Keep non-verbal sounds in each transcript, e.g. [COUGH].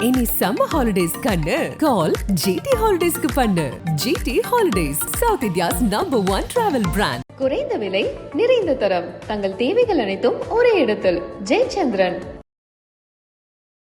இனி summer holidays கண்ணு. கால் GT ஹாலிடேஸ்க்கு பண்ணு. GT holidays south India's number one travel brand குறைந்த விலை நிறைந்த தரம். தங்கள் தேவைகள் அனைத்தும் ஒரே இடத்தில். ஜெயச்சந்திரன்.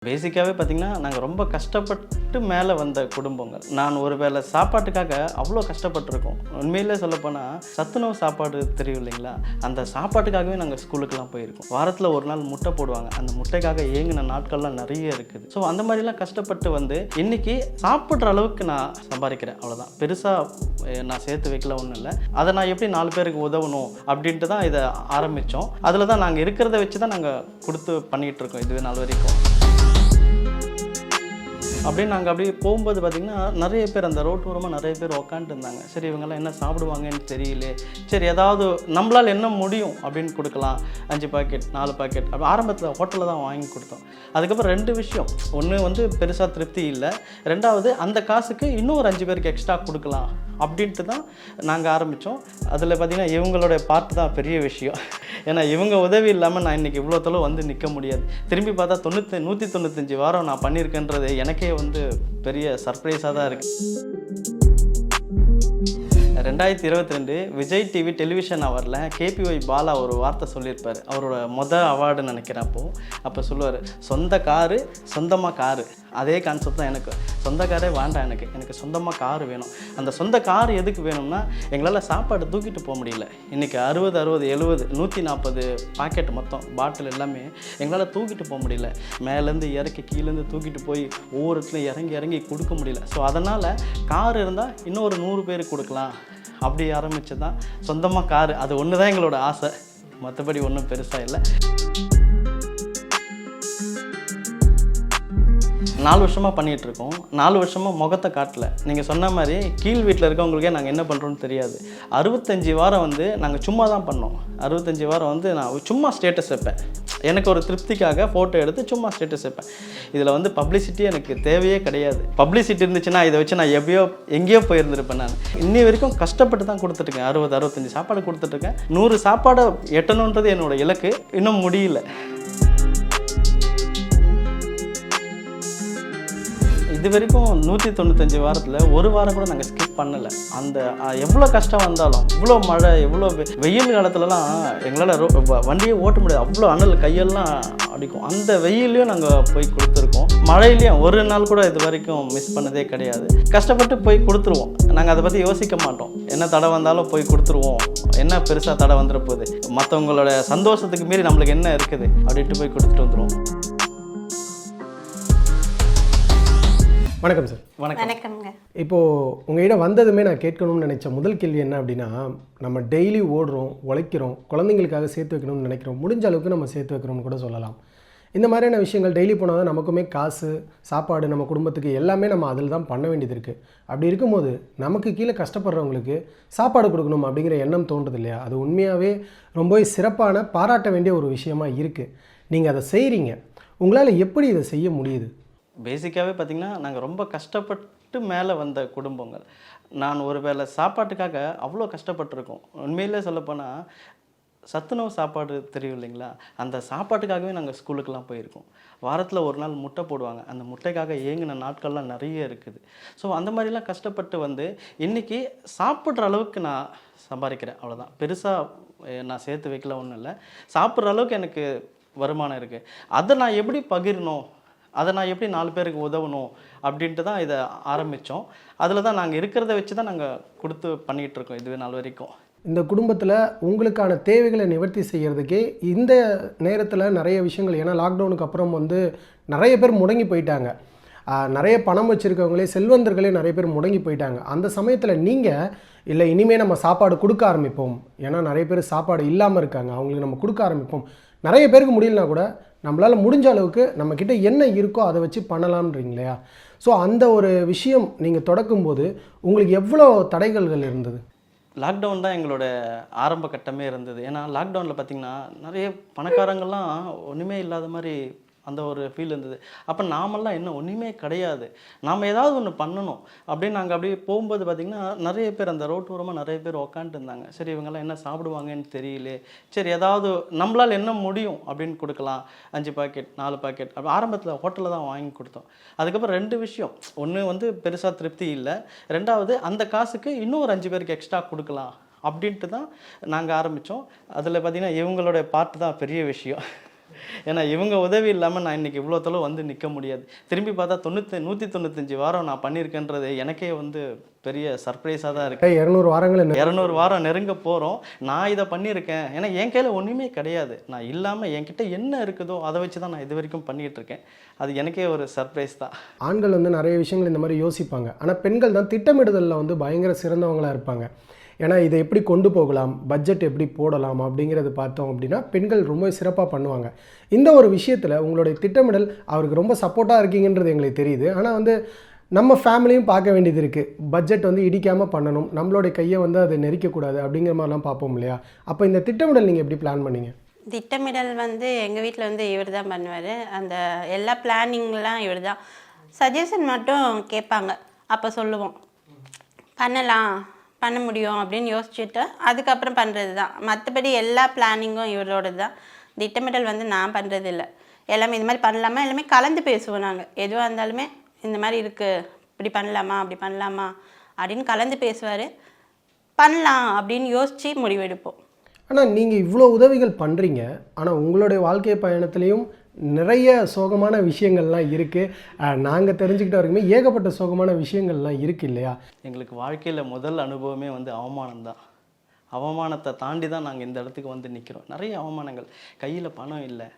பேசிக்காகவே பார்த்தீங்கன்னா நாங்கள் ரொம்ப கஷ்டப்பட்டு மேலே வந்த குடும்பங்கள். நான் ஒரு வேளை சாப்பாட்டுக்காக அவ்வளோ கஷ்டப்பட்டிருக்கோம். உண்மையிலே சொல்லப்போனால் சத்துணவு சாப்பாடு தெரியும் இல்லைங்களா? அந்த சாப்பாட்டுக்காகவே நாங்கள் ஸ்கூலுக்கெலாம் போயிருக்கோம். வாரத்தில் ஒரு நாள் முட்டை போடுவாங்க. அந்த முட்டைக்காக ஏங்கின நாட்கள்லாம் நிறைய இருக்குது. ஸோ அந்த மாதிரிலாம் கஷ்டப்பட்டு வந்து இன்றைக்கி சாப்பிட்ற அளவுக்கு நான் சம்பாதிக்கிறேன். அவ்வளோதான் பெருசாக நான் சேர்த்து வைக்கல ஒன்றும் இல்லை. அதை நான் எப்படி நாலு பேருக்கு உதவணும் அப்படின்ட்டு தான் இதை ஆரம்பித்தோம் அதில் தான் நாங்கள் இருக்கிறத வச்சு தான் நாங்கள் கொடுத்து பண்ணிகிட்டு இருக்கோம். இதுவே நாள் வரைக்கும். அப்படியே நாங்கள் அப்படியே போகும்போது பார்த்திங்கன்னா நிறைய பேர் அந்த ரோட்டோரமாக நிறைய பேர் உக்காந்துட்டு இருந்தாங்க சரி இவங்கெல்லாம் என்ன சாப்பிடுவாங்கன்னு தெரியல. சரி ஏதாவது நம்மளால் என்ன முடியும் அப்படின்னு கொடுக்கலாம். அஞ்சு பாக்கெட் நாலு பாக்கெட் அப்படி ஆரம்பத்தில் ஹோட்டலில் தான் வாங்கி கொடுத்தோம். அதுக்கப்புறம் ரெண்டு விஷயம். ஒன்று வந்து பெருசாக திருப்தி இல்லை. ரெண்டாவது அந்த காசுக்கு இன்னும் ஒரு அஞ்சு பேருக்கு எக்ஸ்ட்ரா கொடுக்கலாம். அப்படின்ட்டு தான் நாங்கள் ஆரம்பித்தோம் அதில் பார்த்திங்கன்னா இவங்களோட பார்ட் தான் பெரிய விஷயம். ஏன்னா இவங்க உதவி இல்லாமல் நான் இன்றைக்கி இவ்வளோ தொலைவு வந்து நிற்க முடியாது. திரும்பி பார்த்தா தொண்ணூற்றி நூற்றி தொண்ணூத்தஞ்சு வாரம் நான் பண்ணியிருக்கேன்றது எனக்கே வந்து பெரிய சர்ப்ரைஸாக தான் இருக்குது ரெண்டாயிரத்தி இருபத்தி ரெண்டு விஜய் டிவி டெலிவிஷன் அவரில் கேபிஒய் பாலா ஒரு வார்த்தை சொல்லியிருப்பார். அவரோட மொதல் அவார்டு நினைக்கிறப்போ அப்போ சொல்லுவார் சொந்த காரு சொந்தமாக காரு. அதே கான்செப்ட் தான் எனக்கு. சொந்த காரே வேண்டாம் எனக்கு. எனக்கு சொந்தமாக காரு வேணும். அந்த சொந்த கார் எதுக்கு வேணும்னா எங்களால் சாப்பாடு தூக்கிட்டு போக முடியல. இன்றைக்கி அறுபது அறுபது எழுபது நூற்றி நாற்பது பாக்கெட் மொத்தம் பாட்டில் எல்லாமே எங்களால் தூக்கிட்டு போக முடியல. மேலேருந்து இறக்கி கீழேருந்து தூக்கிட்டு போய் ஒவ்வொரு இறங்கி இறங்கி கொடுக்க முடியல. ஸோ அதனால் கார் இருந்தால் இன்னும் ஒரு நூறு பேருக்கு கொடுக்கலாம். அப்படி ஆரம்பித்து தான் சொந்தமாக காரு அது ஒன்று தான் எங்களோட ஆசை. மற்றபடி ஒன்றும் பெருசாக இல்லை. நாலு வருஷமாக பண்ணிகிட்டு இருக்கோம் நாலு வருஷமாக முகத்தை காட்டல. நீங்கள் சொன்ன மாதிரி கீழ் வீட்டில் இருக்கவங்களுக்கே நாங்கள் என்ன பண்ணுறோன்னு தெரியாது. அறுபத்தஞ்சி வாரம் வந்து நாங்கள் சும்மா தான் பண்ணோம். அறுபத்தஞ்சி வாரம் வந்து நான் சும்மா ஸ்டேட்டஸ் வைப்பேன். எனக்கு ஒரு திருப்திக்காக ஃபோட்டோ எடுத்து சும்மா ஸ்டேட்டஸ் வைப்பேன். இதில் வந்து பப்ளிசிட்டி எனக்கு தேவையே கிடையாது. பப்ளிசிட்டி இருந்துச்சுன்னா இதை வச்சு நான் எப்பயோ எங்கேயோ போயிருந்திருப்பேன் நான். இன்னி வரைக்கும் கஷ்டப்பட்டு தான் கொடுத்துட்ருக்கேன் அறுபது அறுபத்தஞ்சி சாப்பாடு கொடுத்துட்ருக்கேன் நூறு சாப்பாடை எட்டணுன்றது என்னோட இலக்கு. இன்னும் முடியல. இது வரைக்கும் நூற்றி தொண்ணூத்தஞ்சு வாரத்தில் ஒரு வாரம் கூட நாங்கள் ஸ்கிப் பண்ணலை. அந்த எவ்வளோ கஷ்டம் வந்தாலும் இவ்வளோ மழை எவ்வளோ வெயில் காலத்துலலாம் எங்களால் ரோ வ- வண்டியே ஓட்ட முடியாது. அவ்வளோ அனல் கையெல்லாம் அடிக்கும். அந்த வெயிலையும் நாங்கள் போய் கொடுத்துருக்கோம். மழையிலையும் ஒரு நாள் கூட இது வரைக்கும் மிஸ் பண்ணதே கிடையாது. கஷ்டப்பட்டு போய் கொடுத்துருவோம். நாங்கள் அதை பற்றி யோசிக்க மாட்டோம். என்ன தடை வந்தாலும் போய் கொடுத்துருவோம். என்ன பெருசாக தடை வந்துட போகுது? மற்றவங்களோட சந்தோஷத்துக்கு மீறி நம்மளுக்கு என்ன இருக்குது? அப்படின்ட்டு போய் கொடுத்துட்டு வந்துடுவோம் வணக்கம் சார். வணக்கம். வணக்கம்ங்க. இப்போது உங்ககிட்ட வந்ததுமே நான் கேட்கணும்னு நினச்ச முதல் கேள்வி என்ன அப்படின்னா நம்ம டெய்லி ஓடுறோம் உழைக்கிறோம் குழந்தைங்களுக்காக சேர்த்து வைக்கணும்னு நினைக்கிறோம் முடிஞ்ச அளவுக்கு நம்ம சேர்த்து வைக்கிறோம்னு கூட சொல்லலாம். இந்த மாதிரியான விஷயங்கள் டெய்லி போனால் தான் நமக்குமே காசு சாப்பாடு நம்ம குடும்பத்துக்கு எல்லாமே நம்ம அதில் தான் பண்ண வேண்டியது இருக்குது அப்படி இருக்கும்போது நமக்கு கீழே கஷ்டப்படுறவங்களுக்கு சாப்பாடு கொடுக்கணும் அப்படிங்கிற எண்ணம் தோன்றுது இல்லையா? அது உண்மையாகவே ரொம்பவே சிறப்பான பாராட்ட வேண்டிய ஒரு விஷயமா இருக்குது நீங்கள் அதை செய்கிறீங்க உங்களால் எப்படி இதை செய்ய முடியுது? பேசிக்காகவே பார்த்திங்கன்னா நாங்கள் ரொம்ப கஷ்டப்பட்டு மேலே வந்த குடும்பங்கள். நான் ஒரு வேளை சாப்பாட்டுக்காக அவ்வளோ கஷ்டப்பட்டிருக்கோம். உண்மையிலே சொல்லப்போனால் சத்துணவு சாப்பாடு தெரியும் இல்லைங்களா? அந்த சாப்பாட்டுக்காகவே நாங்கள் ஸ்கூலுக்கெல்லாம் போயிருக்கோம். வாரத்தில் ஒரு நாள் முட்டை போடுவாங்க. அந்த முட்டைக்காக ஏங்கின நாட்கள்லாம் நிறைய இருக்குது. ஸோ அந்த மாதிரிலாம் கஷ்டப்பட்டு வந்து இன்றைக்கி சாப்பிட்ற அளவுக்கு நான் சம்பாதிக்கிறேன். அவ்வளோதான் பெருசாக நான் சேர்த்து வைக்கல ஒன்றும் இல்லை. சாப்பிட்ற அளவுக்கு எனக்கு வருமானம் இருக்குது அதை நான் எப்படி பகிரணும்? அதை நான் எப்படி நாலு பேருக்கு உதவணும் அப்படின்ட்டு தான் இதை ஆரம்பித்தோம். அதில் தான் நாங்கள் இருக்கிறத வச்சு தான் நாங்கள் கொடுத்து பண்ணிகிட்டு இருக்கோம் இதுவே நாள் வரைக்கும். இந்த குடும்பத்தில் உங்களுக்கான தேவைகளை நிவர்த்தி செய்கிறதுக்கே இந்த நேரத்தில் நிறைய விஷயங்கள் ஏன்னா லாக்டவுனுக்கு அப்புறம் வந்து நிறைய பேர் முடங்கி போயிட்டாங்க. நிறைய பணம் வச்சுருக்கவங்களே செல்வந்தர்களே நிறைய பேர் முடங்கி போயிட்டாங்க. அந்த சமயத்தில் நீங்கள் இல்லை இனிமேல் நம்ம சாப்பாடு கொடுக்க ஆரம்பிப்போம். ஏன்னா நிறைய பேர் சாப்பாடு இல்லாமல் இருக்காங்க. அவங்களுக்கு நம்ம கொடுக்க ஆரம்பிப்போம். நிறைய பேருக்கு முடியலனா கூட நம்மளால் முடிஞ்ச அளவுக்கு நம்மக்கிட்ட என்ன இருக்கோ அதை வச்சு பண்ணலாம்ன்றீங்க இல்லையா ஸோ அந்த ஒரு விஷயம் நீங்கள் தொடக்கும்போது உங்களுக்கு எவ்வளோ தடைகள்கள் இருந்தது? லாக்டவுன் தான் எங்களோட ஆரம்ப கட்டமே இருந்தது. ஏன்னா லாக்டவுனில் பார்த்திங்கன்னா நிறைய பணக்காரங்கள்லாம் ஒன்றுமே இல்லாத மாதிரி அந்த ஒரு ஃபீல் இருந்தது. அப்போ நாமெல்லாம் என்ன ஒன்றுமே கிடையாது. நாம் ஏதாவது ஒன்று பண்ணணும். அப்படின்னு நாங்கள் அப்படியே போகும்போது பார்த்திங்கன்னா நிறைய பேர் அந்த ரோட்டோரமாக நிறைய பேர் உக்காந்துட்டு இருந்தாங்க. சரி இவங்கெல்லாம் என்ன சாப்பிடுவாங்கன்னு தெரியல. சரி ஏதாவது நம்மளால் என்ன முடியும் அப்படின்னு கொடுக்கலாம். அஞ்சு பாக்கெட் நாலு பாக்கெட் அப்படி ஆரம்பத்தில் ஹோட்டலில் தான் வாங்கி கொடுத்தோம். அதுக்கப்புறம் ரெண்டு விஷயம். ஒன்று வந்து பெருசாக திருப்தி இல்லை. ரெண்டாவது அந்த காசுக்கு இன்னும் ஒரு அஞ்சு பேருக்கு எக்ஸ்ட்ரா கொடுக்கலாம். அப்படின்ட்டு தான் நாங்கள் ஆரம்பித்தோம் அதில் பார்த்திங்கன்னா இவங்களோட பாட்டு தான் பெரிய விஷயம். ஏன்னா இவங்க உதவி இல்லாமல் நான் இன்றைக்கி இவ்வளோ தொலைவு வந்து நிற்க முடியாது. திரும்பி பார்த்தா தொண்ணூற்றி நூற்றி தொண்ணூத்தஞ்சு வாரம் நான் பண்ணியிருக்கேன்றது எனக்கே வந்து பெரிய சர்ப்ரைஸாக தான் இருக்குது இரநூறு வாரங்கள் இரநூறு வாரம் நெருங்க போகிறோம் நான் இதை பண்ணியிருக்கேன். ஏன்னா என் கையில் ஒன்றுமே கிடையாது. நான் இல்லாமல் என்கிட்ட என்ன இருக்குதோ அதை வச்சு தான் நான் இது வரைக்கும் பண்ணிகிட்டு இருக்கேன். அது எனக்கே ஒரு சர்ப்ரைஸ் தான். ஆண்கள் வந்து நிறைய விஷயங்கள் இந்த மாதிரி யோசிப்பாங்க. ஆனால் பெண்கள் தான் திட்டமிடுதலில் வந்து பயங்கர சிறந்தவங்களாக இருப்பாங்க. ஏன்னா இதை எப்படி கொண்டு போகலாம்? பட்ஜெட் எப்படி போடலாம்? அப்படிங்கிறது பார்த்தோம் அப்படின்னா பெண்கள் ரொம்ப சிறப்பாக பண்ணுவாங்க. இந்த ஒரு விஷயத்தில் உங்களுடைய திட்டமிடல் அவருக்கு ரொம்ப சப்போர்ட்டாக இருக்கீங்கன்றது எங்களுக்கு தெரியுது. ஆனால் வந்து நம்ம ஃபேமிலியும் பார்க்க வேண்டியது இருக்குது பட்ஜெட் வந்து இடிக்காமல் பண்ணணும். நம்மளுடைய கையை வந்து அதை நெரிக்கக்கூடாது அப்படிங்கிற மாதிரிலாம் பார்ப்போம் இல்லையா? அப்போ இந்த திட்டமிடல் நீங்கள் எப்படி பிளான் பண்ணீங்க? திட்டமிடல் வந்து எங்கள் வீட்டில் வந்து இவர் தான் பண்ணுவார். அந்த எல்லா பிளானிங்லாம் இவர் தான். சஜஷன் மட்டும் கேட்பாங்க. அப்போ சொல்லுவோம். பண்ணலாம். பண்ண முடியும் அப்படின்னு யோசிச்சுட்டு அதுக்கப்புறம் பண்ணுறது தான் மற்றபடி எல்லா பிளானிங்கும் இவரோடது தான் திட்டமிடல் வந்து நான் பண்ணுறது இல்லை எல்லாமே இந்த மாதிரி பண்ணலாமா? எல்லாமே கலந்து பேசுவோம் நாங்கள் எதுவாக இருந்தாலுமே இந்த மாதிரி இருக்குது இப்படி பண்ணலாமா? அப்படி பண்ணலாமா? அப்படின்னு கலந்து பேசுவார். பண்ணலாம் அப்படின்னு யோசித்து முடிவெடுப்போம். ஆனால் நீங்கள் இவ்வளோ உதவிகள் பண்ணுறீங்க ஆனால் உங்களுடைய வாழ்க்கை பயணத்துலேயும் நிறைய சோகமான விஷயங்கள்லாம் இருக்குது நாங்கள் தெரிஞ்சுக்கிட்ட வரைக்குமே ஏகப்பட்ட சோகமான விஷயங்கள்லாம் இருக்குது இல்லையா? எங்களுக்கு வாழ்க்கையில் முதல் அனுபவமே வந்து அவமானம் தான். அவமானத்தை தாண்டி தான் நாங்கள் இந்த இடத்துக்கு வந்து நிற்கிறோம் நிறைய அவமானங்கள். கையில் பணம் இல்லை.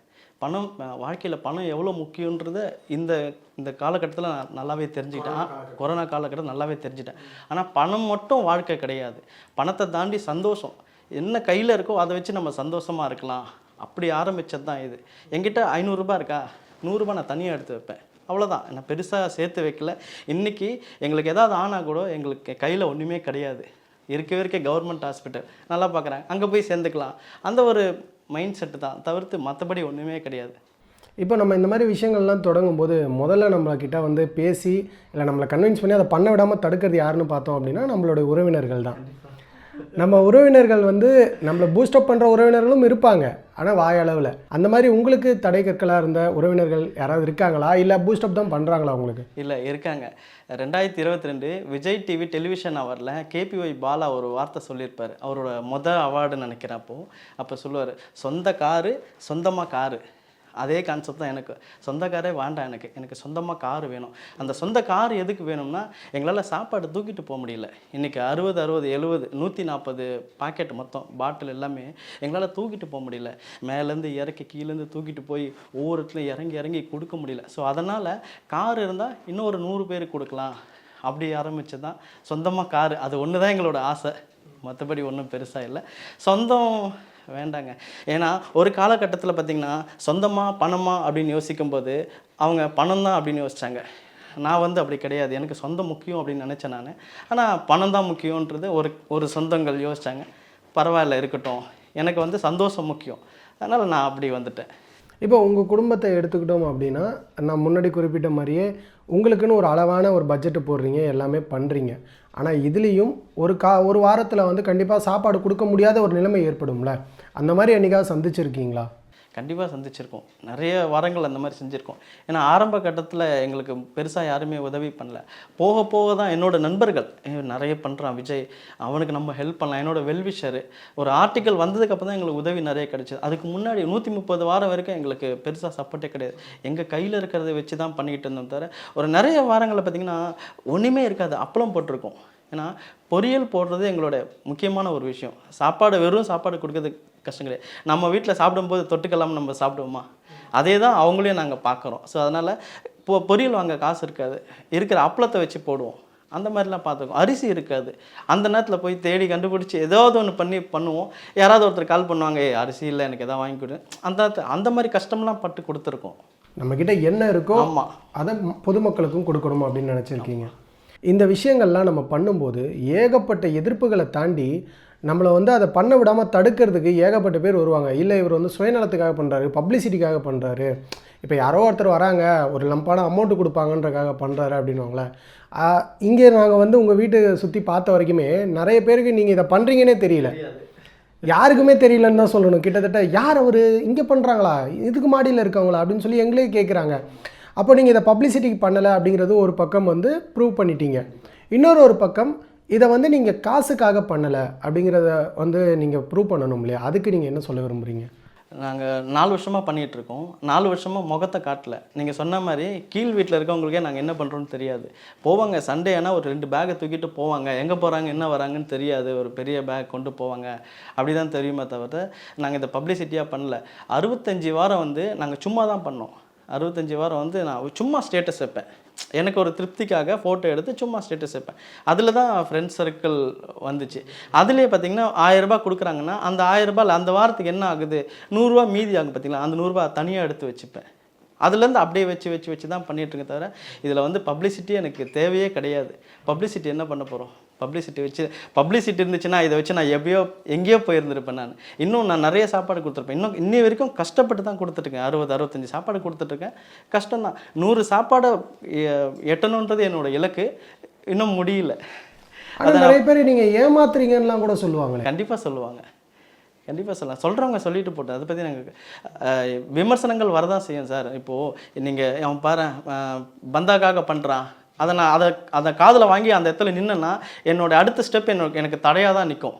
பணம் வாழ்க்கையில் பணம் எவ்வளோ முக்கியன்றத இந்த இந்த காலகட்டத்தில் நான் நல்லாவே தெரிஞ்சுக்கிட்டேன். கொரோனா காலகட்டத்தில் நல்லாவே தெரிஞ்சுட்டேன். ஆனால் பணம் மட்டும் வாழ்க்கை கிடையாது. பணத்தை தாண்டி சந்தோஷம். என்ன கையில் இருக்கோ அதை வச்சு நம்ம சந்தோஷமாக இருக்கலாம். அப்படி ஆரம்பித்தது தான் இது. என்கிட்ட ஐநூறுரூபா இருக்கா? நூறுரூபா நான் தனியாக எடுத்து வைப்பேன். அவ்வளோதான் நான் பெருசாக சேர்த்து வைக்கல. இன்றைக்கி எங்களுக்கு எதாவது ஆனால் கூட எங்களுக்கு கையில் ஒன்றுமே கிடையாது. இருக்கவே இருக்க கவர்மெண்ட் ஹாஸ்பிட்டல் நல்லா பார்க்குறேன் அங்கே போய் சேர்ந்துக்கலாம். அந்த ஒரு மைண்ட் செட்டு தான். தவிர்த்து மற்றபடி ஒன்றுமே கிடையாது. இப்போ நம்ம இந்த மாதிரி விஷயங்கள்லாம் தொடங்கும்போது முதல்ல நம்மக்கிட்ட வந்து பேசி இல்லை நம்மளை கன்வின்ஸ் பண்ணி அதை பண்ண விடாமல் தடுக்கிறது யாருன்னு பார்த்தோம் அப்படின்னா நம்மளுடைய உறவினர்கள் தான். நம்ம உறவினர்கள் வந்து நம்மளை பூஸ்டப் பண்ணுற உறவினர்களும் இருப்பாங்க. ஆனால் வாயளவில் அந்த மாதிரி உங்களுக்கு தடை கற்களாக இருந்த உறவினர்கள் யாராவது இருக்காங்களா? இல்லை பூஸ்டப் தான் பண்ணுறாங்களா உங்களுக்கு? இல்லை இருக்காங்க. ரெண்டாயிரத்தி இருபத்தி ரெண்டு விஜய் டிவி டெலிவிஷன் அவரில் கேபிஒய் பாலா ஒரு வார்த்தை சொல்லியிருப்பார். அவரோட மொதல் அவார்டுன்னு நினைக்கிறப்போ அப்போ. சொல்லுவார் சொந்த காரு சொந்தமாக காரு. அதே கான்செப்ட் தான் எனக்கு. சொந்த காரே வேண்டாம் எனக்கு. எனக்கு சொந்தமாக கார் வேணும். அந்த சொந்த கார் எதுக்கு வேணும்னா எங்களால் சாப்பாடு தூக்கிட்டு போக முடியல. இன்றைக்கி அறுபது அறுபது எழுபது நூற்றி நாற்பது பாக்கெட் மொத்தம் பாட்டில் எல்லாமே எங்களால் தூக்கிட்டு போக முடியல. மேலேருந்து இறக்கி கீழேருந்து தூக்கிட்டு போய் ஒவ்வொரு இடத்துலையும் இறங்கி இறங்கி கொடுக்க முடியல. ஸோ அதனால் கார் இருந்தால் இன்னும் ஒரு நூறு பேருக்கு கொடுக்கலாம். அப்படி ஆரம்பித்து தான் சொந்தமாக காரு அது ஒன்று தான் எங்களோட ஆசை. மற்றபடி ஒன்றும் பெருசாக இல்லை. சொந்தம் வேண்டாங்க. ஏன்னா ஒரு காலகட்டத்தில் பார்த்திங்கன்னா சொந்தமாக பணமா அப்படின்னு யோசிக்கும்போது அவங்க பணம் தான் அப்படின்னு யோசிச்சாங்க. நான் வந்து அப்படி கிடையாது. எனக்கு சொந்தம் முக்கியம் அப்படின்னு நினச்சேன் நான். ஆனால் பணம் தான் முக்கியன்றது ஒரு ஒரு சொந்தங்கள் யோசித்தாங்க பரவாயில்ல இருக்கட்டும். எனக்கு வந்து சந்தோஷம் முக்கியம். அதனால் நான் அப்படி வந்துட்டேன். இப்போ உங்கள் குடும்பத்தை எடுத்துக்கிட்டோம் அப்படின்னா நான் முன்னாடி குறிப்பிட்ட மாதிரியே உங்களுக்குன்னு ஒரு அளவான ஒரு பட்ஜெட்டு போடுறீங்க எல்லாமே பண்ணுறீங்க ஆனால் இதுலேயும் ஒரு கா ஒரு வாரத்தில் வந்து கண்டிப்பாக சாப்பாடு கொடுக்க முடியாத ஒரு நிலைமை ஏற்படும்ல? அந்த மாதிரி என்றைக்காவது சந்திச்சிருக்கீங்களா? கண்டிப்பாக சந்திச்சிருக்கோம். நிறைய வாரங்கள் அந்த மாதிரி செஞ்சுருக்கோம். ஏன்னா ஆரம்ப கட்டத்தில் எங்களுக்கு பெருசாக யாருமே உதவி பண்ணல. போக போக தான் என்னோடய நண்பர்கள் நிறைய பண்ணுறான் விஜய். அவனுக்கு நம்ம ஹெல்ப் பண்ணலாம். என்னோட வெல்விஷரு ஒரு ஆர்டிக்கல் வந்ததுக்கப்புறம் தான் எங்களுக்கு உதவி நிறைய கிடைச்சிது. அதுக்கு முன்னாடி நூற்றி முப்பது வாரம் வரைக்கும் எங்களுக்கு பெருசாக சப்போர்ட்டே கிடையாது. எங்கள் கையில் இருக்கிறத வச்சு தான் பண்ணிக்கிட்டு இருந்தோம் தவிர ஒரு நிறைய வாரங்களில் பார்த்திங்கன்னா ஒன்றுமே இருக்காது. அப்பளம் போட்டிருக்கோம். ஏன்னா பொரியல் போடுறது எங்களோட முக்கியமான ஒரு விஷயம். சாப்பாடு வெறும் சாப்பாடு கொடுக்கறது கஷ்டம் கிடையாது நம்ம வீட்டில் சாப்பிடும்போது தொட்டுக்கலாம் நம்ம சாப்பிடுவோமா? அதே தான் அவங்களையும் நாங்கள் பார்க்குறோம். ஸோ அதனால் இப்போ பொரியல் வாங்க காசு இருக்காது. இருக்கிற அப்பளத்தை வச்சு போடுவோம். அந்த மாதிரிலாம் பார்த்துக்கோம் அரிசி இருக்காது. அந்த நேரத்தில் போய் தேடி கண்டுபிடிச்சி ஏதாவது ஒன்று பண்ணி பண்ணுவோம். யாராவது ஒருத்தர் கால் பண்ணுவாங்க ஏய் அரிசி இல்லை எனக்கு எதாவது வாங்கி கொடு. அந்த அந்த மாதிரி கஷ்டம்லாம் பட்டு கொடுத்துருக்கோம். நம்மக்கிட்ட என்ன இருக்கோ ஆமாம் அதை பொதுமக்களுக்கும் கொடுக்கணும் அப்படின்னு நினச்சிருக்கீங்க? இந்த விஷயங்கள்லாம் நம்ம பண்ணும்போது ஏகப்பட்ட எதிர்ப்புகளை தாண்டி நம்மளை வந்து அதை பண்ண விடாமல் தடுக்கிறதுக்கு ஏகப்பட்ட பேர் வருவாங்க. இல்லை இவர் வந்து சுயநலத்துக்காக பண்ணுறாரு பப்ளிசிட்டிக்காக பண்ணுறாரு இப்போ யாரோ ஒருத்தர் வராங்க ஒரு லம்பான அமௌண்ட்டு கொடுப்பாங்கன்றக்காக பண்ணுறாரு அப்படின்வாங்களே இங்கே நாங்கள் வந்து உங்கள் வீட்டை சுற்றி பார்த்த வரைக்குமே நிறைய பேருக்கு நீங்கள் இதை பண்ணுறீங்கன்னே தெரியல. யாருக்குமே தெரியலன்னு தான் சொல்லணும். கிட்டத்தட்ட யார் அவர் இங்கே பண்ணுறாங்களா இதுக்கு மாடியில் இருக்கவங்களா? அப்படின்னு சொல்லி எங்களே கேட்குறாங்க அப்போ நீங்கள் இதை பப்ளிசிட்டிக்கு பண்ணலை அப்படிங்கிறது ஒரு பக்கம் வந்து ப்ரூவ் பண்ணிட்டீங்க. இன்னொரு ஒரு பக்கம் இதை வந்து நீங்கள் காசுக்காக பண்ணலை அப்படிங்கிறத வந்து நீங்கள் ப்ரூவ் பண்ணணும் இல்லையா? அதுக்கு நீங்கள் என்ன சொல்ல விரும்புகிறீங்க நாங்கள் நாலு வருஷமாக பண்ணிகிட்டு இருக்கோம். நாலு வருஷமாக முகத்தை காட்டல. நீங்கள் சொன்ன மாதிரி கீழ் வீட்டில் இருக்கவங்களுக்கே நாங்கள் என்ன பண்ணுறோன்னு தெரியாது. போவாங்க சண்டே ஆனால் ஒரு ரெண்டு பேக்கை தூக்கிட்டு போவாங்க. எங்கே போகிறாங்க என்ன வராங்கன்னு தெரியாது. ஒரு பெரிய பேக் கொண்டு போவாங்க. அப்படி தான் தெரியுமே தவிர நாங்கள் இதை பப்ளிசிட்டியாக பண்ணல. அறுபத்தஞ்சி வாரம் வந்து நாங்கள் சும்மா தான் பண்ணோம். அறுபத்தஞ்சி வாரம் வந்து நான் சும்மா ஸ்டேட்டஸ் வைப்பேன். எனக்கு ஒரு திருப்திக்காக ஃபோட்டோ எடுத்து சும்மா ஸ்டேட்டஸ் வைப்பேன். அதில் தான் ஃப்ரெண்ட்ஸ் சர்க்கிள் வந்துச்சு. அதுலேயே பார்த்தீங்கன்னா ஆயிரரூபா கொடுக்குறாங்கன்னா அந்த ஆயிரரூபாயில் அந்த வாரத்துக்கு என்ன ஆகுது? நூறுரூவா மீதி ஆகும் பார்த்தீங்களா அந்த நூறுரூவா தனியாக எடுத்து வச்சுப்பேன். அதுலேருந்து அப்படியே வச்சு வச்சு வச்சு தான் பண்ணிகிட்ருக்கேன் தவிர இதில் வந்து பப்ளிசிட்டி எனக்கு தேவையே கிடையாது. பப்ளிசிட்டி என்ன பண்ண போகிறோம் பப்ளிசிட்டி வச்சு பப்ளிசிட்டி இருந்துச்சுன்னா இதை வச்சு நான் எப்பயோ எங்கேயோ போயிருந்திருப்பேன் நான். இன்னும் நான் நிறைய சாப்பாடு கொடுத்துருப்பேன். இன்னும் இன்னி வரைக்கும் கஷ்டப்பட்டு தான் கொடுத்துட்ருக்கேன் அறுபது அறுபத்தஞ்சு சாப்பாடு கொடுத்துட்ருக்கேன் கஷ்டம்தான் நூறு சாப்பாடை எட்டணுன்றது என்னோட இலக்கு. இன்னும் முடியல. ஆனால் நிறைய பேர் நீங்கள் ஏமாத்துறீங்கன்னுலாம் கூட சொல்லுவாங்களே. கண்டிப்பாக சொல்லுவாங்க. கண்டிப்பாக சொல்லலாம் சொல்கிறவங்க சொல்லிட்டு போட்டோம் அதை பற்றி நாங்கள் விமர்சனங்கள் வரதான் செய்யும் சார். இப்போது நீங்கள் அவன் பாரு பந்தாக்காக பண்ணுறான் அதை நான் அதை அதை காதில் வாங்கி அந்த இடத்துல நின்னேன்னா என்னோடய அடுத்த ஸ்டெப் என்னோட எனக்கு தடையாக தான் நிற்கும்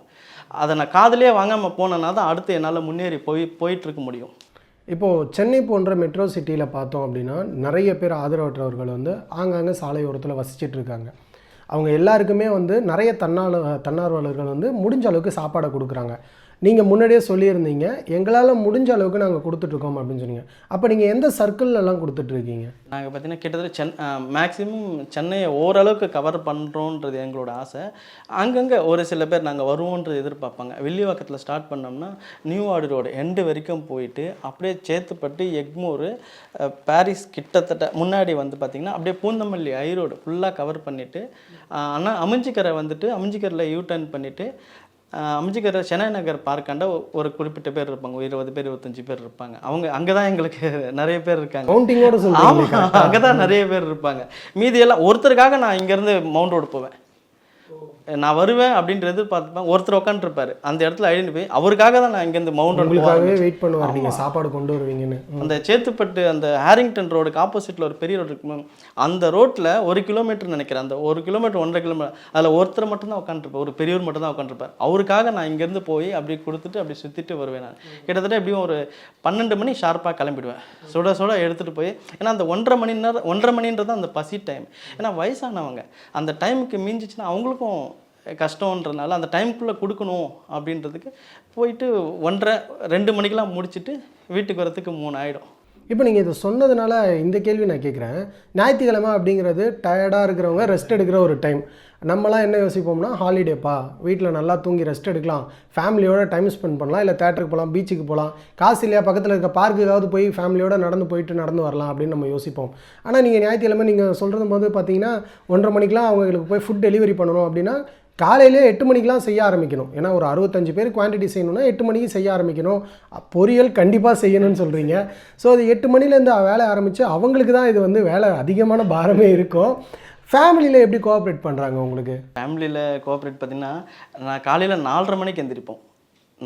அதை நான் காதுலயே வாங்காமல் போனேன்னா தான் அடுத்து என்னால் முன்னேறி போய் போயிட்டுருக்க முடியும். இப்போது சென்னை போன்ற மெட்ரோ சிட்டியில் பார்த்தோம் அப்படின்னா நிறைய பேர் ஆதரவற்றவர்கள் வந்து ஆங்காங்கே சாலையோரத்தில் வசிச்சிட்டு இருக்காங்க. அவங்க எல்லாருக்குமே வந்து நிறைய தன்னால தன்னார்வலர்கள் வந்து முடிஞ்ச அளவுக்கு சாப்பாடை கொடுக்குறாங்க. நீங்கள் முன்னாடியே சொல்லியிருந்தீங்க எங்களால் முடிஞ்ச அளவுக்கு நாங்கள் கொடுத்துட்ருக்கோம் அப்படின்னு சொன்னீங்க. அப்போ நீங்கள் எந்த சர்க்கிள்லலாம் கொடுத்துட்ருக்கீங்க? நாங்கள் பார்த்தீங்கன்னா கிட்டத்தட்ட சென் மேக்ஸிமம் சென்னையை ஓரளவுக்கு கவர் பண்ணுறோன்றது எங்களோட ஆசை. அங்கங்கே ஒரு சில பேர் நாங்கள் வருவோன்றது எதிர்பார்ப்பாங்க. வில்லிவாக்கத்தில் ஸ்டார்ட் பண்ணோம்னா நியூ ஆர்டு ரோடு எண்டு வரைக்கும் போயிட்டு அப்படியே சேத்துப்பட்டு எக்மூர் பாரிஸ் கிட்டத்தட்ட முன்னாடி வந்து பார்த்திங்கன்னா அப்படியே பூந்தமல்லி ஐரோடு ஃபுல்லாக கவர் பண்ணிவிட்டு ஆனால் அமைஞ்சிக்கரை வந்துட்டு அமைஞ்சிக்கரில் யூ டர்ன் பண்ணிவிட்டு சென்னை நகர் பார்க்காண்ட ஒரு குறிப்பிட்ட பேர் இருப்பாங்க. ஒரு இருபது பேர் இருபத்தஞ்சி பேர் இருப்பாங்க. அவங்க அங்கே தான் எங்களுக்கு நிறைய பேர் இருக்காங்க. அங்கதான் நிறைய பேர் இருப்பாங்க. மீதி எல்லாம் ஒருத்தருக்காக நான் இங்கேருந்து மவுண்ட் ரோடு போவேன். நான் வருவேன் அப்படின்றது எதிர்பார்த்துப்பேன் ஒருத்தர் உட்காந்துருப்பாரு அந்த இடத்துல ஐடென்டிஃபை அவருக்காக தான் நான் இங்கேருந்து மவுண்ட் ரோடு உங்களுக்காகவே வெயிட் பண்ணுவார் நீங்கள் சாப்பாடு கொண்டு வருவீங்கன்னு. அந்த சேத்துப்பட்டு அந்த ஹேரிங்டன் ரோடுக்கு ஆப்போசிட்டில் ஒரு பெரிய ரோடு இருக்கு அந்த ரோட்டில் ஒரு கிலோமீட்டர் நினைக்கிறேன். அந்த ஒரு கிலோமீட்டர் ஒன்றரை கிலோமீட்டர் அதில் ஒருத்தர் மட்டும் தான் உட்காந்துருப்பார் ஒரு பெரியவர் மட்டும் தான் உட்காந்துருப்பார் அவருக்காக நான் இங்கேருந்து போய் அப்படி கொடுத்துட்டு அப்படி சுற்றிட்டு வருவேன் நான். கிட்டத்தட்ட எப்படியும் ஒரு பன்னெண்டு மணி ஷார்ப்பாக கிளம்பிடுவேன். சுட சுட எடுத்துகிட்டு போய் ஏன்னா அந்த ஒன்றரை மணி நேரம் ஒன்றரை மணின்றது அந்த பசி டைம் ஏன்னா வயசானவங்க அந்த டைமுக்கு மிஞ்சிச்சுன்னா அவங்களுக்கும் கஷ்டன்றதுனால அந்த டைம்குள்ளே கொடுக்கணும் அப்படின்றதுக்கு போயிட்டு ஒன்றரை ரெண்டு மணிக்கெலாம் முடிச்சுட்டு வீட்டுக்கு வரத்துக்கு மூணு ஆகிடும் இப்போ நீங்கள் இதை சொன்னதுனால இந்த கேள்வி நான் கேட்குறேன். ஞாயிற்றுக்கிழமை அப்படிங்கிறது டயர்டாக இருக்கிறவங்க ரெஸ்ட் எடுக்கிற ஒரு டைம் நம்மளாம் என்ன யோசிப்போம்னா ஹாலிடேப்பா வீட்டில் நல்லா தூங்கி ரெஸ்ட் எடுக்கலாம். ஃபேமிலியோட டைம் ஸ்பெண்ட் பண்ணலாம். இல்லை தேட்டருக்கு போகலாம் பீச்சுக்கு போகலாம். காசு இல்லையா பக்கத்தில் இருக்க பார்க்குக்காவது போய் ஃபேமிலியோட நடந்து போயிட்டு நடந்து வரலாம் அப்படின்னு நம்ம யோசிப்போம். ஆனால் நீங்கள் ஞாயிற்றுக்கிழமை நீங்கள் சொல்கிறது போது பார்த்தீங்கன்னா ஒன்றரை மணிக்கெலாம் அவங்களுக்கு போய் ஃபுட் டெலிவரி பண்ணணும் அப்படின்னா காலையிலே எட்டு மணிக்கெலாம் செய்ய ஆரம்பிக்கணும். ஏன்னா ஒரு அறுபத்தஞ்சு பேர் குவான்டிட்டி செய்யணும்னா எட்டு மணிக்கு செய்ய ஆரம்பிக்கணும். பொரியல் கண்டிப்பாக செய்யணும்னு சொல்கிறீங்க ஸோ அது எட்டு மணிலேருந்து வேலை ஆரம்பித்து அவங்களுக்கு தான் இது வந்து வேலை அதிகமான பாரமே இருக்கும். ஃபேமிலியில் எப்படி கோஆப்ரேட் பண்ணுறாங்க உங்களுக்கு? ஃபேமிலியில் கோஆப்ரேட் பார்த்தீங்கன்னா நான் காலையில் நாலரை மணிக்கு எந்திரிப்போம்.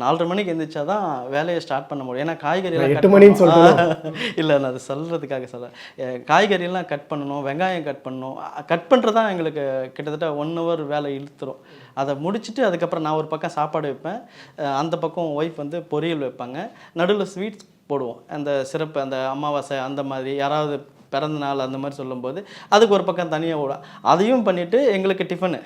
நாலரை மணிக்கு எந்திரிச்சா தான் வேலையை ஸ்டார்ட் பண்ண முடியும். ஏன்னா காய்கறி எட்டு மணின்னு பண்ணணும். [LAUGHS] இல்லை நான் அது சொல்கிறதுக்காக சொல்ல. காய்கறி எல்லாம் கட் பண்ணணும் வெங்காயம் கட் பண்ணணும். கட் பண்ணுறது தான் எங்களுக்கு கிட்டத்தட்ட ஒன் ஹவர் வேலை இழுத்துரும். அதை முடிச்சுட்டு அதுக்கப்புறம் நான் ஒரு பக்கம் சாப்பாடு வைப்பேன். அந்த பக்கம் ஒய்ஃப் வந்து பொரியல் வைப்பாங்க. நடுவில் ஸ்வீட்ஸ் போடுவோம். அந்த சிறப்பு அந்த அமாவாசை அந்த மாதிரி யாராவது பிறந்த நாள் அந்த மாதிரி சொல்லும்போது அதுக்கு ஒரு பக்கம் தனியாக ஓடும் அதையும் பண்ணிவிட்டு எங்களுக்கு டிஃபனு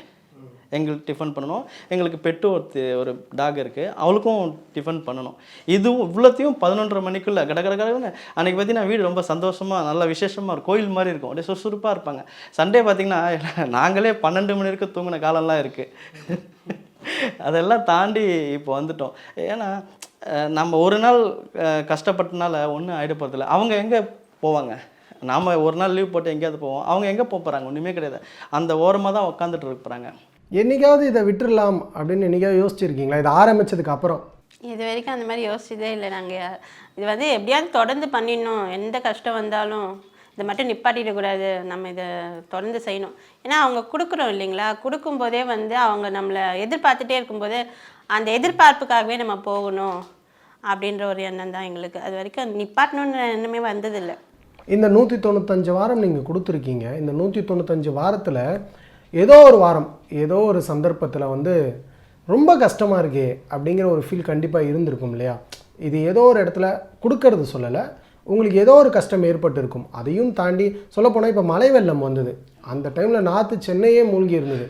எங்களுக்கு டிஃபன் பண்ணணும். எங்களுக்கு பெட்டு ஒருத்தி ஒரு டாக் இருக்குது அவளுக்கும் டிஃபன் பண்ணணும். இதுவும் இவ்வளோத்தையும் பதினொன்றரை மணிக்குள்ளே கட கட கடன்னு அன்றைக்கி பார்த்தீங்கன்னா வீடு ரொம்ப சந்தோஷமாக நல்ல விசேஷமாக இருக்கும். கோயில் மாதிரி இருக்கும். அப்படியே சுறுசுறுப்பாக இருப்பாங்க. சண்டே பார்த்திங்கன்னா [LAUGHS] நாங்களே பன்னெண்டு மணி வரைக்கும் தூங்கின காலம்லாம் இருக்குது [LAUGHS] அதெல்லாம் தாண்டி இப்போ வந்துட்டோம். ஏன்னா நம்ம ஒரு நாள் கஷ்டப்பட்டனால ஒன்றும் ஆகிட போகிறதில்ல அவங்க எங்கே போவாங்க? நாம் ஒரு நாள் லீவ் போட்டு எங்கேயாவது போவோம். அவங்க எங்கே போக போகிறாங்க ஒன்றுமே கிடையாது. அந்த ஓரமாக தான் உட்காந்துட்டு இருக்கிறாங்க என்னைக்காவது இதை விட்டுறலாம் அப்படின்னு என்னைக்காவது யோசிச்சிருக்கீங்களா? இது ஆரம்பிச்சதுக்கு அப்புறம். இது வரைக்கும் அந்த மாதிரி யோசிச்சதே இல்லை நாங்கள் இது வந்து எப்படியாவது தொடர்ந்து பண்ணிடணும். எந்த கஷ்டம் வந்தாலும் இதை மட்டும் நிப்பாட்டிடக்கூடாது நம்ம இதை தொடர்ந்து செய்யணும். ஏன்னா அவங்க கொடுக்குறோம் இல்லைங்களா? கொடுக்கும்போதே வந்து அவங்க நம்மளை எதிர்பார்த்துட்டே இருக்கும்போது அந்த எதிர்பார்ப்புக்காகவே நம்ம போகணும் அப்படின்ற ஒரு எண்ணம் தான் எங்களுக்கு. அது வரைக்கும் நிப்பாட்டணுன்ற எண்ணமே வந்ததில்லை. இந்த நூற்றி தொண்ணூத்தஞ்சு வாரம் நீங்கள் கொடுத்துருக்கீங்க. இந்த நூற்றி தொண்ணூத்தஞ்சு வாரத்தில் ஏதோ ஒரு வாரம் ஏதோ ஒரு சந்தர்ப்பத்தில் வந்து ரொம்ப கஷ்டமாக இருக்கே அப்படிங்கிற ஒரு ஃபீல் கண்டிப்பாக இருந்திருக்கும் இல்லையா? இது ஏதோ ஒரு இடத்துல கொடுக்கறது சொல்லலை. உங்களுக்கு ஏதோ ஒரு கஷ்டம் ஏற்பட்டிருக்கும். அதையும் தாண்டி சொல்லப்போனால் இப்போ மழை வெள்ளம் வந்தது. அந்த டைமில் நாற்று சென்னையே மூழ்கி இருந்தது.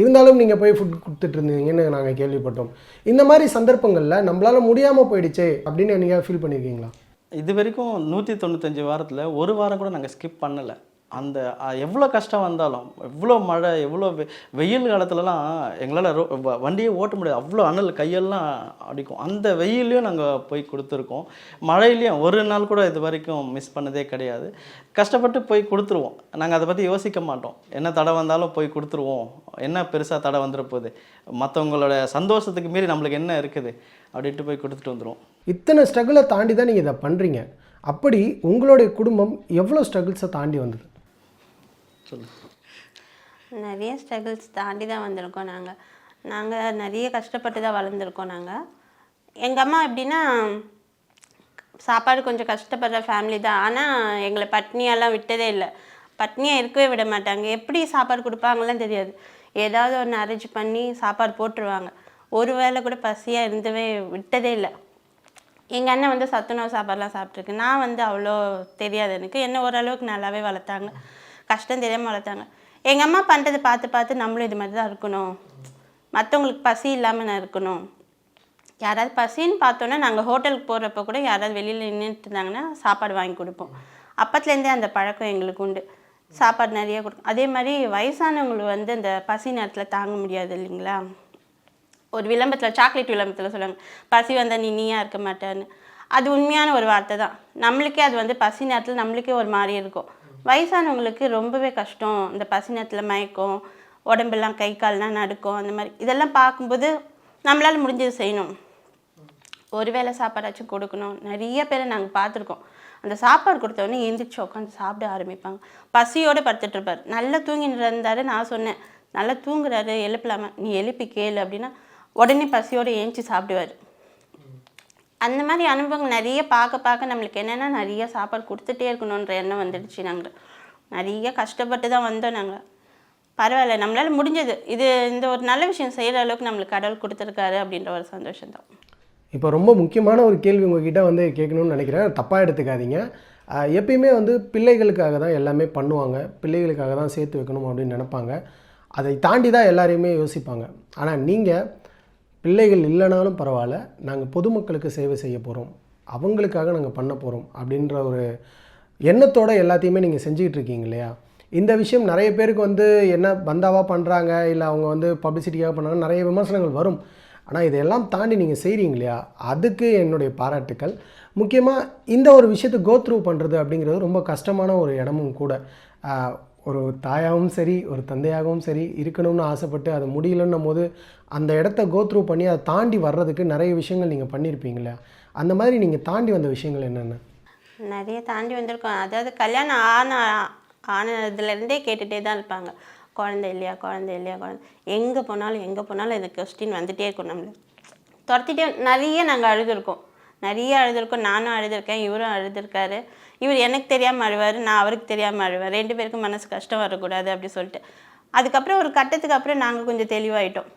இருந்தாலும் நீங்கள் போய் ஃபுட் கொடுத்துட்டு இருந்தீங்கன்னு நாங்கள் கேள்விப்பட்டோம். இந்த மாதிரி சந்தர்ப்பங்களில் நம்மளால் முடியாமல் போயிடுச்சே அப்படின்னு நீங்கள் ஃபீல் பண்ணியிருக்கீங்களா இது வரைக்கும் நூற்றி தொண்ணூத்தஞ்சு வாரத்தில் ஒரு வாரம் கூட நாங்கள் ஸ்கிப் பண்ணலை. அந்த எவ்வளோ கஷ்டம் வந்தாலும் எவ்வளோ மழை எவ்வளோ வெ- வெயில் காலத்துலலாம் எங்களால் ரோ வ- வண்டியே ஓட்ட முடியாது. அவ்வளோ அனல் கையெல்லாம் அடிக்கும். அந்த வெயிலையும் நாங்கள் போய் கொடுத்துருக்கோம். மழையிலையும் ஒரு நாள் கூட இது வரைக்கும் மிஸ் பண்ணதே கிடையாது. கஷ்டப்பட்டு போய் கொடுத்துருவோம். நாங்கள் அதை பற்றி யோசிக்க மாட்டோம். என்ன தடை வந்தாலும் போய் கொடுத்துருவோம். என்ன பெருசாக தடை வந்துட போகுது? மற்றவங்களோட சந்தோஷத்துக்கு மீறி நம்மளுக்கு என்ன இருக்குது? அப்படின்ட்டு போய் கொடுத்துட்டு வந்துடுவோம் இத்தனை ஸ்ட்ரகிளை தாண்டி தான் நீங்கள் இதை பண்ணுறீங்க அப்படி உங்களுடைய குடும்பம் எவ்வளோ ஸ்ட்ரகிள்ஸை தாண்டி வந்தது? சொல்லுங்கள் நிறைய ஸ்ட்ரகிள்ஸ் தாண்டி தான் வந்திருக்கோம் நாங்கள் நாங்கள் நிறைய கஷ்டப்பட்டு தான் வளர்ந்துருக்கோம் நாங்கள் எங்கள் அம்மா எப்படின்னா சாப்பாடு கொஞ்சம் கஷ்டப்படுற ஃபேமிலி தான். ஆனால் எங்களை பட்னியெல்லாம் விட்டதே இல்லை. பட்னியாக இருக்கவே விட மாட்டாங்க. எப்படி சாப்பாடு கொடுப்பாங்கலாம் தெரியாது. ஏதாவது ஒன்று அரேஞ்ச் பண்ணி சாப்பாடு போட்டுருவாங்க. ஒரு வேளை கூட பசியாக இருந்தவே விட்டதே இல்லை. எங்கள் அண்ணன் வந்து சத்துணவு சாப்பாடுலாம் சாப்பிட்ருக்கு நான் வந்து அவ்வளோ தெரியாது எனக்கு. என்ன ஓரளவுக்கு நல்லாவே வளர்த்தாங்க. கஷ்டம் தெரியாமல் வளர்த்தாங்க. எங்கள் அம்மா பண்ணுறது பார்த்து பார்த்து நம்மளும் இது மாதிரி தான் இருக்கணும். மற்றவங்களுக்கு பசி இல்லாமல் நான் இருக்கணும். யாராவது பசின்னு பார்த்தோன்னா நாங்கள் ஹோட்டலுக்கு போகிறப்ப கூட யாராவது வெளியில் நின்றுட்டு இருந்தாங்கன்னா சாப்பாடு வாங்கி கொடுப்போம். அப்பத்துலேருந்தே அந்த பழக்கம் எங்களுக்கு உண்டு. சாப்பாடு நிறைய கொடுக்கும். அதே மாதிரி வயசானவங்களுக்கு வந்து அந்த பசி நேரத்தில் தாங்க முடியாது இல்லைங்களா? ஒரு விளம்பரத்தில் சாக்லேட் விளம்பரத்தில் சொல்லுவாங்க. பசி வந்தால் நீ நீயாக இருக்க மாட்டேன்னு. அது உண்மையான ஒரு வார்த்தை தான். நம்மளுக்கே அது வந்து பசி நேரத்தில் நம்மளுக்கே ஒரு மாதிரி இருக்கும். வயசானவங்களுக்கு ரொம்பவே கஷ்டம். இந்த பசி நேரத்தில் மயக்கம் உடம்பெல்லாம் கை கால்லாம் நடுக்கும் அந்த மாதிரி. இதெல்லாம் பார்க்கும்போது நம்மளால் முடிஞ்சது செய்யணும். ஒரு வேளை சாப்பாடாச்சும் கொடுக்கணும். நிறைய பேரை நாங்கள் பார்த்துருக்கோம். அந்த சாப்பாடு கொடுத்த உடனே எந்திரிச்சு உட்காந்து சாப்பிட ஆரம்பிப்பாங்க. பசியோடு படுத்துட்ருப்பார் நல்லா தூங்கிட்டு இருந்தாரு நான் சொன்னேன். நல்லா தூங்குறாரு எழுப்பலாமா. நீ எழுப்பி கேளு அப்படின்னா உடனே பசியோடு ஏஞ்சி சாப்பிடுவார். அந்த மாதிரி அனுபவங்கள் நிறைய பார்க்க பார்க்க நம்மளுக்கு என்னென்னா நிறைய சாப்பாடு கொடுத்துட்டே இருக்கணுன்ற எண்ணம் வந்துடுச்சு நாங்கள் நிறைய கஷ்டப்பட்டு தான் வந்தோம் நாங்கள் பரவாயில்ல நம்மளால் முடிஞ்சது. இது இந்த ஒரு நல்ல விஷயம் செய்கிற அளவுக்கு நம்மளுக்கு கடவுள் கொடுத்துருக்காரு அப்படின்ற ஒரு சந்தோஷம் தான். இப்போ ரொம்ப முக்கியமான ஒரு கேள்வி உங்ககிட்ட வந்து கேட்கணும்னு நினைக்கிறேன். தப்பாக எடுத்துக்காதீங்க. எப்பயுமே வந்து பிள்ளைகளுக்காக தான் எல்லாமே பண்ணுவாங்க. பிள்ளைகளுக்காக தான் சேர்த்து வைக்கணும் அப்படின்னு நினைப்பாங்க. அதை தாண்டி தான் எல்லாரையுமே யோசிப்பாங்க. ஆனால் நீங்கள் பிள்ளைகள் இல்லைனாலும் பரவாயில்ல நாங்கள் பொதுமக்களுக்கு சேவை செய்ய போகிறோம் அவங்களுக்காக நாங்கள் பண்ண போகிறோம் அப்படின்ற ஒரு எண்ணத்தோடு எல்லாத்தையுமே நீங்கள் செஞ்சுக்கிட்டு இருக்கீங்க இல்லையா? இந்த விஷயம் நிறைய பேருக்கு வந்து என்ன பந்தாவாக பண்ணுறாங்க இல்லை அவங்க வந்து பப்ளிசிட்டியாக பண்ணாங்க நிறைய விமர்சனங்கள் வரும். ஆனால் இதையெல்லாம் தாண்டி நீங்கள் செய்கிறீங்க இல்லையா? அதுக்கு என்னுடைய பாராட்டுக்கள். முக்கியமாக இந்த ஒரு விஷயத்தை கோத்ரூ பண்ணுறது அப்படிங்கிறது ரொம்ப கஷ்டமான ஒரு இடமும் கூட. ஒரு தாயாகவும் சரி ஒரு தந்தையாகவும் சரி இருக்கணும்னு ஆசைப்பட்டு அது முடியலன்னும் போது அந்த இடத்த கோத்ரூ பண்ணி அதை தாண்டி வர்றதுக்கு நிறைய விஷயங்கள் நீங்கள் பண்ணியிருப்பீங்களா அந்த மாதிரி நீங்கள் தாண்டி வந்த விஷயங்கள் என்னென்ன? நிறைய தாண்டி வந்திருக்கோம். அதாவது கல்யாணம் ஆன ஆனதுலேருந்தே கேட்டுகிட்டே தான் இருப்பாங்க. குழந்தை இல்லையா குழந்தை இல்லையா குழந்தை எங்கே போனாலும் எங்கே போனாலும் இந்த கொஸ்டின் வந்துகிட்டே இருக்கும் நம்மளை. துரத்திட்டே நிறைய நாங்கள் அழுதுருக்கோம். நிறைய அழுதுருக்கோம். நானும் அழுதுருக்கேன் இவரும் அழுதுருக்காரு. இவர் எனக்கு தெரியாமல் அழுவார் நான் அவருக்கு தெரியாமல் அழுவேன். ரெண்டு பேருக்கும் மனசு கஷ்டம் வரக்கூடாது அப்படி சொல்லிட்டு. அதுக்கப்புறம் ஒரு கட்டத்துக்கு அப்புறம் நாங்கள் கொஞ்சம் தெளிவாயிட்டோம்.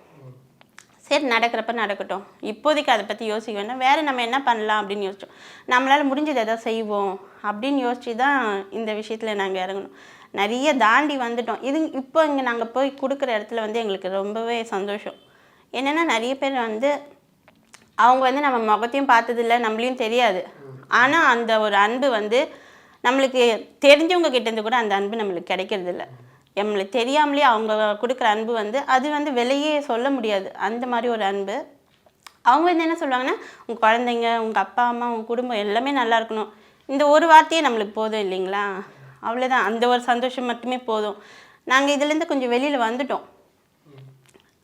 சரி நடக்கிறப்ப நடக்கட்டும். இப்போதைக்கு அதை பற்றி யோசிக்க வேண்டாம். வேறு நம்ம என்ன பண்ணலாம் அப்படின்னு யோசிச்சோம். நம்மளால் முடிஞ்சது எதாவது செய்வோம் அப்படின்னு யோசித்து தான் இந்த விஷயத்தில் நாங்கள் இறங்கணும் நிறைய தாண்டி வந்துட்டோம். இது இப்போ இங்கே நாங்கள் போய் கொடுக்குற இடத்துல வந்து எங்களுக்கு ரொம்பவே சந்தோஷம். என்னென்னா நிறைய பேர் வந்து அவங்க வந்து நம்ம முகத்தையும் பார்த்ததில்ல நம்மளையும் தெரியாது. ஆனால் அந்த ஒரு அன்பு வந்து நம்மளுக்கு தெரிஞ்சவங்க கிட்டேருந்து கூட அந்த அன்பு நம்மளுக்கு கிடைக்கிறது இல்லை நம்மளுக்கு தெரியாமலே அவங்க கொடுக்குற அன்பு வந்து அது வந்து விலையே சொல்ல முடியாது. அந்த மாதிரி ஒரு அன்பு. அவங்க வந்து என்ன சொல்லுவாங்கன்னா உங்கள் குழந்தைங்க உங்கள் அப்பா அம்மா உங்கள் குடும்பம் எல்லாமே நல்லா இருக்கணும். இந்த ஒரு வார்த்தையே நம்மளுக்கு போதும் இல்லைங்களா? அவ்வளோதான் அந்த ஒரு சந்தோஷம் மட்டுமே போதும். நாங்கள் இதுலேருந்து கொஞ்சம் வெளியில் வந்துட்டோம்.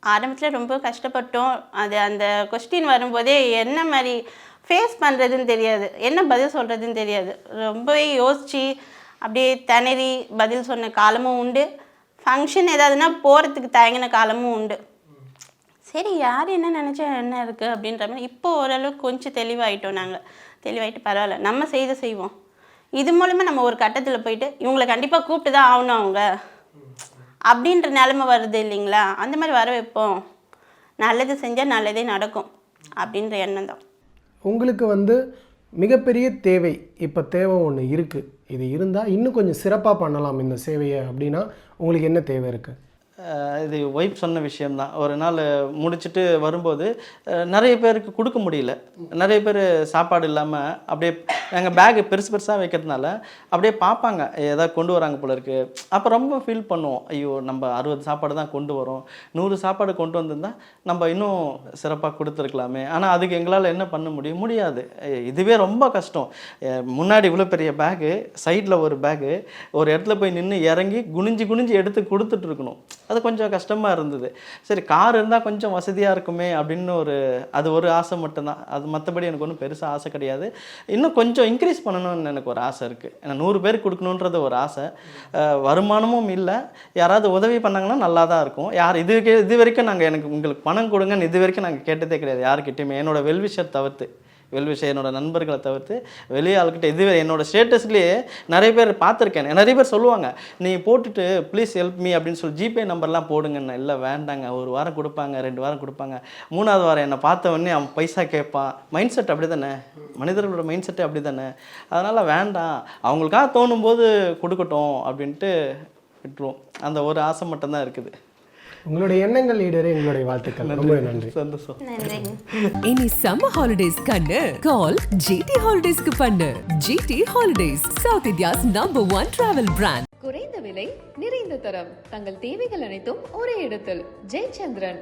ஆரம்பத்தில் ரொம்ப கஷ்டப்பட்டோம். அது அந்த கொஸ்டின் வரும்போதே என்ன மாதிரி ஃபேஸ் பண்ணுறதுன்னு தெரியாது. என்ன பதில் சொல்கிறதுன்னு தெரியாது. ரொம்பவே யோசித்து அப்படியே திணறி பதில் சொன்ன காலமும் உண்டு. ஃபங்க்ஷன் ஏதாவதுன்னா போகிறதுக்கு தயங்கின காலமும் உண்டு. சரி யார் என்ன நினச்சா என்ன இருக்குது அப்படின்ற மாதிரி இப்போ ஓரளவுக்கு கொஞ்சம் தெளிவாயிட்டோம் நாங்கள் தெளிவாயிட்டு பரவாயில்ல. நம்ம செய்த செய்வோம். இது மூலமாக நம்ம ஒரு கட்டத்தில் போயிட்டு இவங்களை கண்டிப்பாக கூப்பிட்டு தான் ஆகணும் அவங்க. அப்படின்ற நிலமை வருது இல்லைங்களா? அந்த மாதிரி வர வைப்போம். நல்லது செஞ்சால் நல்லதே நடக்கும் அப்படின்ற எண்ணம் தான். உங்களுக்கு வந்து மிகப்பெரிய தேவை. இப்போ தேவை ஒன்று இருக்குது இது இருந்தால் இன்னும் கொஞ்சம் சிறப்பாக பண்ணலாம் இந்த சேவையை அப்படின்னா உங்களுக்கு என்ன தேவை இருக்குது இது ஒய்ஃப் சொன்ன விஷயம்தான். ஒரு நாள் முடிச்சுட்டு வரும்போது நிறைய பேருக்கு கொடுக்க முடியல. நிறைய பேர் சாப்பாடு இல்லாமல் அப்படியே எங்கள் பேகு பெருசு பெருசாக வைக்கிறதுனால அப்படியே பார்ப்பாங்க. ஏதாவது கொண்டு வராங்க போல இருக்கு. அப்போ ரொம்ப ஃபீல் பண்ணுவோம். ஐயோ நம்ம அறுபது சாப்பாடு தான் கொண்டு வரோம். நூறு சாப்பாடு கொண்டு வந்திருந்தால் நம்ம இன்னும் சிறப்பாக கொடுத்துருக்கலாமே. ஆனால் அதுக்கு எங்களால் என்ன பண்ண முடியும்? முடியாது. இதுவே ரொம்ப கஷ்டம். முன்னாடி இவ்வளோ பெரிய பேகு சைடில் ஒரு பேகு ஒரு இடத்துல போய் நின்று இறங்கி குனிஞ்சு குனிஞ்சு எடுத்து கொடுத்துட்ருக்கணும் அது கொஞ்சம் கஷ்டமாக இருந்தது. சரி கார் இருந்தால் கொஞ்சம் வசதியாக இருக்குமே அப்படின்னு ஒரு அது ஒரு ஆசை மட்டும்தான். அது மற்றபடி எனக்கு ஒன்றும் பெருசாக ஆசை கிடையாது. இன்னும் கொஞ்சம் இன்க்ரீஸ் பண்ணணும்னு எனக்கு ஒரு ஆசை இருக்குது ஏன்னா நூறு பேர் கொடுக்கணுன்றது ஒரு ஆசை. வருமானமும் இல்லை. யாராவது உதவி பண்ணாங்கன்னா நல்லா தான் இருக்கும். யார் இது இது வரைக்கும் நாங்கள் எனக்கு உங்களுக்கு பணம் கொடுங்கன்னு இது வரைக்கும் நாங்கள் கேட்டதே கிடையாது. யாருக்கிட்டையுமே. என்னோடய வெல்விஷர் தவிர்த்து. வெல்விஷர் என்னோட நண்பர்களை தவிர்த்து வெளியே ஆள்கிட்ட இதுவே என்னோட ஸ்டேட்டஸ்லேயே நிறைய பேர் பார்த்துருக்கேன். நிறைய பேர் சொல்லுவாங்க நீ போட்டுட்டு ப்ளீஸ் ஹெல்ப் மீ அப்படின்னு சொல்லி ஜிபே நம்பர்லாம் போடுங்கன்னு இல்லை வேண்டாங்க. ஒரு வாரம் கொடுப்பாங்க ரெண்டு வாரம் கொடுப்பாங்க. மூணாவது வாரம் என்னை பார்த்த உடனே அவன் பைசா கேட்பான். மைண்ட் செட் அப்படி தானே மனிதர்களோட மைண்ட் செட்டு அப்படி தானே அதனால் வேண்டாம். அவங்களுக்காக தோணும் போது கொடுக்கட்டும் அப்படின்ட்டு விட்டுருவோம். அந்த ஒரு ஆசை மட்டும்தான் இருக்குது. உங்களுடைய எண்ணங்கள் ஈடேற எங்களுடைய வாழ்த்துக்கள். ரொம்ப நன்றி. சந்தோஷம். இனி சம்மர் ஹாலிடேஸ் கண்ணு. கால் ஜிடி ஹாலிடேஸ்க்கு பண்ணு. GT holidays south India's number one travel brand குறைந்த விலை நிறைந்த தரம். தங்கள் தேவைகள் அனைத்தும் ஒரே இடத்தில். ஜெயச்சந்திரன்.